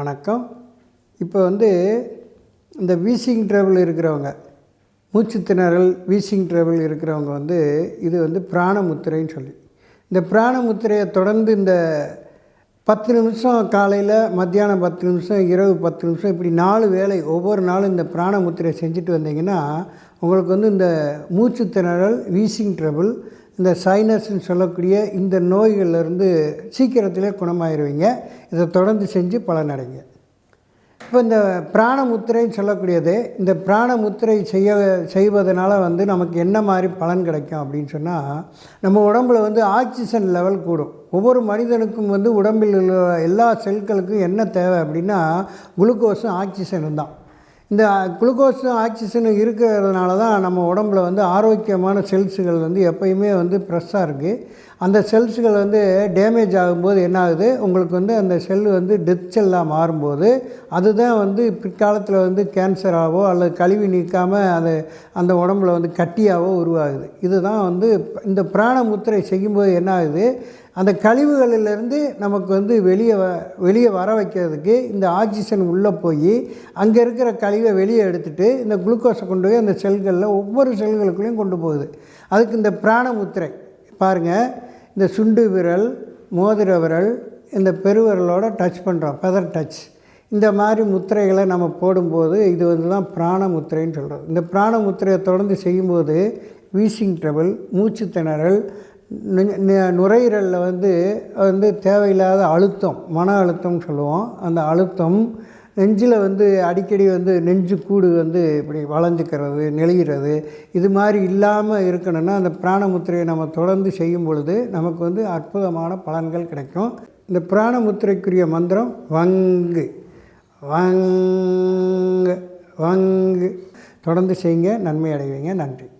வணக்கம். இப்போ வந்து இந்த வீசிங் ட்ரபிள் இருக்கிறவங்க மூச்சு திணறல் வீசிங் ட்ரபிள் இருக்கிறவங்க வந்து இது வந்து பிராணமுத்திரைன்னு சொல்லி. இந்த பிராணமுத்திரையை தொடர்ந்து இந்த பத்து நிமிஷம் காலையில் மத்தியானம் பத்து நிமிஷம் இரவு பத்து நிமிஷம் இப்படி நாலு வேளை ஒவ்வொரு நாளும் இந்த பிராணமுத்திரையை செஞ்சுட்டு வந்தீங்கன்னா உங்களுக்கு வந்து இந்த மூச்சு திணறல் வீசிங் ட்ரபிள் இந்த சைனஸ்ன்னு சொல்லக்கூடிய இந்த நோய்கள்லேருந்து சீக்கிரத்திலே குணமாயிருவீங்க. இதை தொடர்ந்து செஞ்சு பலனடைங்க. இப்போ இந்த பிராணமுத்திரைன்னு சொல்லக்கூடியது இந்த பிராணமுத்திரை செய்ய செய்வதனால வந்து நமக்கு என்ன மாதிரி பலன் கிடைக்கும் அப்படின்னு சொன்னால் நம்ம உடம்புல வந்து ஆக்சிஜன் லெவல் கூடும். ஒவ்வொரு மனிதனுக்கும் வந்து உடம்பில் உள்ள எல்லா செல்களுக்கும் என்ன தேவை அப்படின்னா குளுக்கோஸும் ஆக்சிஜனும் தான். இந்த குளுக்கோஸும் ஆக்சிஜனும் இருக்கிறதுனால தான் நம்ம உடம்புல வந்து ஆரோக்கியமான செல்ஸுகள் வந்து எப்பயுமே வந்து ஃப்ரெஷ்ஷாக இருக்குது அந்த செல்ஸுகள் வந்து டேமேஜ் ஆகும்போது என்ன ஆகுது? உங்களுக்கு வந்து அந்த செல் வந்து டெத் செல்லாக மாறும்போது அதுதான் வந்து பிற்காலத்தில் வந்து கேன்சராகவோ அல்லது கழிவு நீக்காமல் அது அந்த உடம்புல வந்து கட்டியாகவோ உருவாகுது. இதுதான் வந்து இந்த பிராணமுத்திரை செய்யும்போது என்ன ஆகுது? அந்த கழிவுகளிலிருந்து நமக்கு வந்து வெளியே வ வெளியே வர வைக்கிறதுக்கு இந்த ஆக்சிஜன் உள்ளே போய் அங்கே இருக்கிற கழிவை வெளியே எடுத்துகிட்டு இந்த குளுக்கோஸை கொண்டு போய் அந்த செல்களில் ஒவ்வொரு செல்களுக்குள்ளேயும் கொண்டு போகுது. அதுக்கு இந்த பிராணமுத்திரை பாருங்கள் இந்த சுண்டு விரல் மோதிர விரல் இந்த பெருவிரலோட டச் பண்ணுறோம் ஃபெதர் டச் இந்த மாதிரி முத்திரைகளை நம்ம போடும்போது இது வந்து தான் பிராண முத்திரைன்னு சொல்கிறோம் இந்த பிராண முத்திரையை தொடர்ந்து செய்யும்போது வீசிங் ட்ரபிள் மூச்சு திணறல் நுரையீரலில் வந்து வந்து தேவையில்லாத அழுத்தம் மன அழுத்தம்னு சொல்லுவோம். அந்த அழுத்தம் நெஞ்சில் வந்து அடிக்கடி வந்து நெஞ்சு கூடு வந்து இப்படி வளைஞ்சிக்கிறது நெளிகிறது இது மாதிரி இல்லாமல் இருக்கணும்னா அந்த பிராணமுத்திரையை நம்ம தொடர்ந்து செய்யும் பொழுது நமக்கு வந்து அற்புதமான பலன்கள் கிடைக்கும். இந்த பிராணமுத்திரைக்குரிய மந்திரம் வங்கு. வங்கு. வங்கு. தொடர்ந்து செய்யுங்க நன்மை அடைவீங்க. நன்றி.